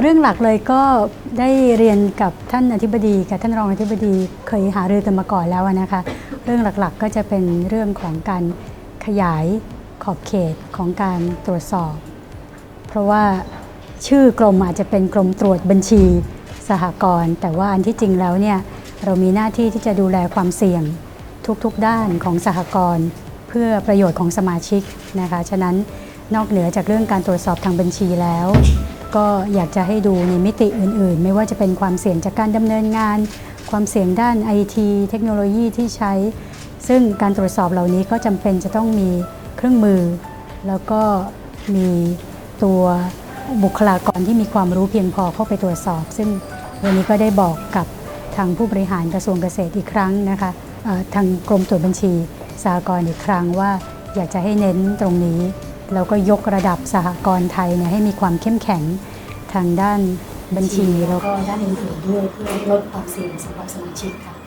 เรื่องหลักเลยก็ได้เรียนกับท่านอธิบดีกับท่านรองอธิบดีเคยหารือกันมาก่อนแล้วนะคะ เรื่องหลักๆก็จะเป็นเรื่องของการขยายขอบเขตของการตรวจสอบ เพราะว่าชื่อกรมอาจจะเป็นกรมตรวจบัญชีสหกรณ์แต่ว่าอันที่จริงแล้วเนี่ยเรามีหน้าที่ที่จะดูแลความเสี่ยงทุกๆด้านของสหกรณ์เพื่อประโยชน์ของสมาชิกนะคะ ฉะนั้นนอกเหนือจากเรื่องการตรวจสอบทางบัญชีแล้ว ก็อยากจะให้ดูในมิติอื่น ๆ ไม่ว่าจะเป็นความเสี่ยงจากการดำเนินงาน ความเสี่ยงด้านไอทีเทคโนโลยีที่ใช้ ซึ่งการตรวจสอบเหล่านี้ก็จำเป็นจะต้องมีเครื่องมือ แล้วก็มีตัวบุคลากรที่มีความรู้เพียงพอเข้าไปตรวจสอบ ซึ่งวันนี้ก็ได้บอกกับทางผู้บริหารกระทรวงเกษตรอีกครั้งนะคะทางกรมตรวจบัญชีสหกรณ์อีกครั้งว่าอยากจะให้เน้นตรงนี้ แล้วก็ยกระดับสหกรณ์ไทยเนี่ยให้มีความเข้มแข็งางด้านบัญชีแล้วก็ด้านอื่นๆด้วยเพื่อลดความเสี่ยงสำหรับสมาชิกค่ะ